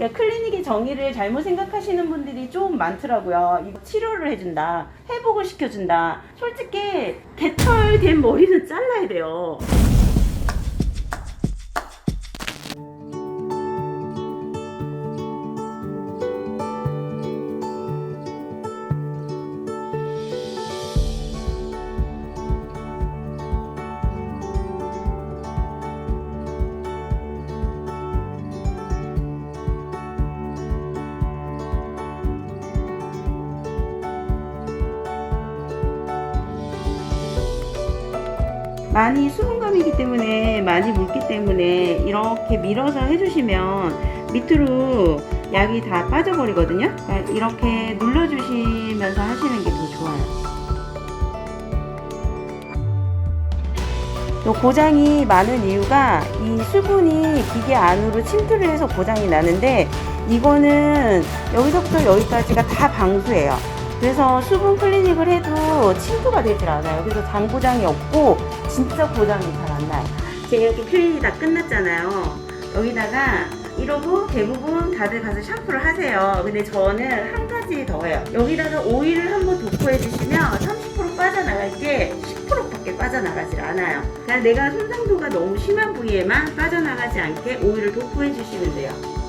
그러니까 클리닉의 정의를 잘못 생각하시는 분들이 좀 많더라고요. 이거 치료를 해준다, 회복을 시켜준다. 솔직히 개털된 머리는 잘라야 돼요. 많이 수분감이기 때문에 많이 묽기 때문에 이렇게 밀어서 해주시면 밑으로 약이 다 빠져버리거든요. 그러니까 이렇게 눌러주시면서 하시는 게 더 좋아요. 또 고장이 많은 이유가 이 수분이 기계 안으로 침투를 해서 고장이 나는데 이거는 여기서부터 여기까지가 다 방수예요. 그래서 수분 클리닉을 해도 침투가 되질 않아요. 그래서 장 고장이 없고 진짜 고장이 잘 안 나요. 제가 이렇게 클리닉이 다 끝났잖아요. 여기다가 이러고 대부분 다들 가서 샴푸를 하세요. 근데 저는 한 가지 더 해요. 여기다가 오일을 한번 도포해 주시면 30% 빠져나갈 게 10%밖에 빠져나가질 않아요. 그냥 내가 손상도가 너무 심한 부위에만 빠져나가지 않게 오일을 도포해 주시면 돼요.